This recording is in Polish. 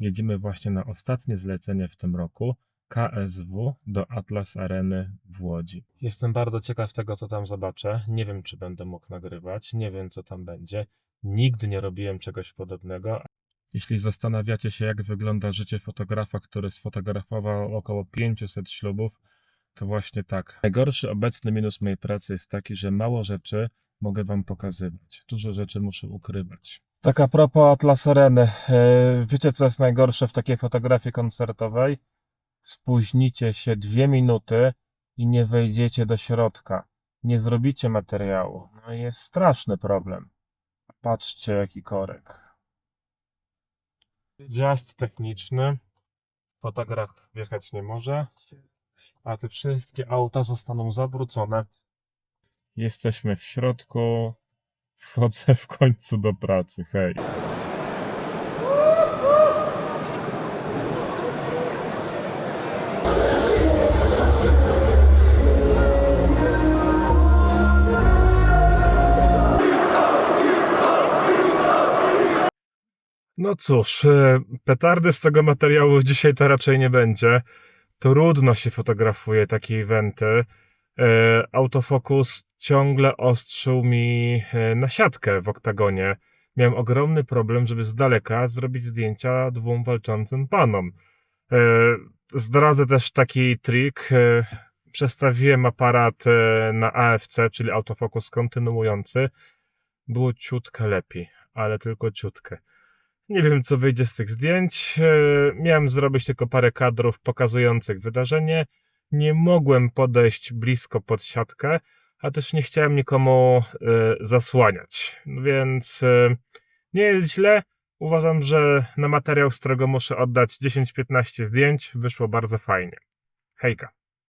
Jedziemy właśnie na ostatnie zlecenie w tym roku KSW do Atlas Areny w Łodzi. Jestem bardzo ciekaw tego, co tam zobaczę. Nie wiem, czy będę mógł nagrywać, nie wiem, co tam będzie. Nigdy nie robiłem czegoś podobnego. Jeśli zastanawiacie się, jak wygląda życie fotografa, który sfotografował około 500 ślubów, to właśnie tak. Najgorszy obecny minus mojej pracy jest taki, że mało rzeczy mogę wam pokazywać. Dużo rzeczy muszę ukrywać. Tak a propos Atlas Areny. e, Wiecie, co jest najgorsze w takiej fotografii koncertowej? Spóźnicie się dwie minuty i nie wejdziecie do środka. Nie zrobicie materiału. No jest straszny problem. Patrzcie, jaki korek. Wjazd techniczny. Fotograf wjechać nie może. A te wszystkie auta zostaną zawrócone. Jesteśmy w środku. Wchodzę w końcu do pracy. Hej. No cóż, e, petardy z tego materiału dzisiaj to raczej nie będzie. Trudno się fotografuje takie eventy. E, Autofokus ciągle ostrzył mi e, na siatkę w oktagonie. Miałem ogromny problem, żeby z daleka zrobić zdjęcia dwóm walczącym panom. E, Zdradzę też taki trik. E, Przestawiłem aparat na AFC, czyli autofokus kontynuujący. Było ciutkę lepiej, ale tylko ciutkę. Nie wiem, co wyjdzie z tych zdjęć. Miałem zrobić tylko parę kadrów pokazujących wydarzenie. Nie mogłem podejść blisko pod siatkę, a też nie chciałem nikomu e, zasłaniać. Więc e, nie jest źle. Uważam, że na materiał, z którego muszę oddać 10-15 zdjęć, wyszło bardzo fajnie. Hejka.